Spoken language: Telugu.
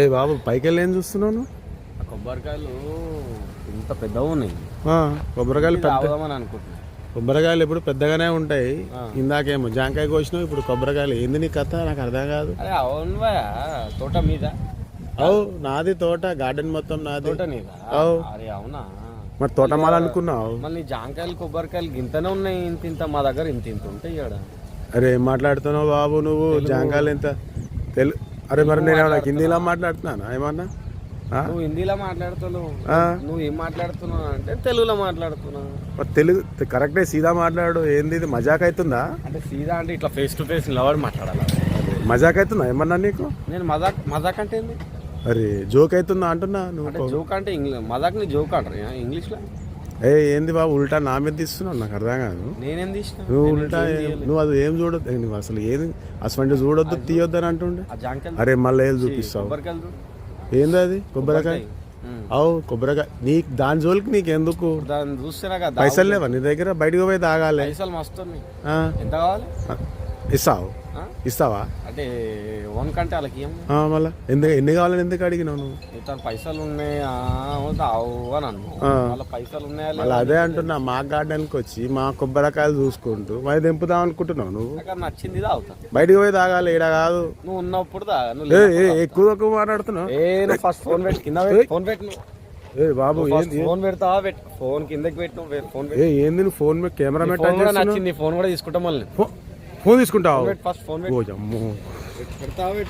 ఏ బాబు పైకి వెళ్ళి ఏం? ఆ కొబ్బరికాయలు ఇంత పెద్దగా ఉన్నాయి. కొబ్బరికాయలు ఇది పెద్ద ఆవుదామని అనుకుంటున్నా. కొబ్బరికాయలు ఎప్పుడు పెద్దగానే ఉంటాయి. ఇందాకేమో జాంకాయ కోసినావు ఇప్పుడు కొబ్బరికాయలు. ఏంది నీ కథ? నాకు అర్థం కాదు. అవును తోట మీద? అవు నాది తోట గార్డెన్ మొత్తం నాది. తోట. అరే అవునా? మరి తోటమాల అనుకున్నావు? మళ్ళీ జాంకాయలు కొబ్బరికాయలు గింతనే ఉన్నాయి ఇంత ఇంత మా దగ్గర ఇంత ఇంత ఉంటాయి ఇక్కడ అరే ఏం మాట్లాడుతున్నావు బాబు నువ్వు? జాంకాయలు ఎంత? తెలు అరే మరి నేను ఏమన్నా హిందీలో మాట్లాడుతున్నానా? ఏమన్నా? నువ్వు హిందీలో మాట్లాడుతున్నావు? నువ్వు ఏం మాట్లాడుతున్నావు అంటే తెలుగులో మాట్లాడుతున్నావు. తెలుగు కరెక్టే సీదా మాట్లాడు. ఏంది ఇది? మజాక్ అవుతుందా అంటే సీదా అంటే ఇట్లా ఫేస్ టు ఫేస్ నిలబడి మాట్లాడాలి? మజాక్ అవుతుందా? ఏమన్నా నీకు? నేను మజాక్ మజాక్ అంటే ఏంది? అరే జోక్ అవుతుందా అంటున్నా నువ్వు? జోక్ అంటే ఇంగ్లీష్ మజాక్ని జోక్ అంటారు? ఇంగ్లీష్లో? ఏ ఏంది బాబు ఉల్టా నా మీద తీస్తున్నావు? నాకు అర్థం కాదు. నేనేం తీసిన? నువ్వు ఉల్టా. నువ్వు అది ఏం చూడొద్దు నువ్వు అసలు ఏది? అసలు చూడొద్దు తీయొద్దు అని అంటుండే? అరే మళ్ళీ ఏళ్ళు చూపిస్తావు. ఏంది అది? కొబ్బరికాయ. అవు కొబ్బరికాయ. నీకు దాని జోలికి నీకు ఎందుకు పైసలు లేవా? నీ దగ్గర? బయటకు పోయి తాగాలి పైసలు మస్తు ఉన్నాయి. ఆ, ఎంత కావాలి? ఆ, ఇస్తావు? ఇస్తావా? అంటే వన్ కంటే వాళ్ళకి మళ్ళా? ఎందుకు ఎన్ని కావాలని ఎందుకు అడిగినావు నువ్వు? ఇతను పైసలు ఉన్నాయి అని పైసలు ఉన్నాయా మళ్ళీ అదే అంటున్నా మా గార్డెన్కి వచ్చి మా కొబ్బరికాయలు చూసుకుంటూ మరి దింపుదాం అనుకుంటున్నావు నువ్వు? నచ్చింది తాగుతా. బయటికి పోయి తాగాలి ఈడ కాదు. నువ్వు ఉన్నప్పుడు ఎక్కువ తక్కువ మాట్లాడుతున్నావు. ఏ ఫస్ట్ ఫోన్ పెట్టి కింద ఫోన్ పెట్టి ఏ బాబు ఫోన్ పెడతావా ఫోన్ కిందకి పెట్టి ఫోన్ ఏ ఏంది నువ్వు ఫోన్ కెమెరా పెట్టి నచ్చింది ఫోన్ కూడా తీసుకుంటాం మళ్ళీ. ఫోన్ తీసుకుంటావు?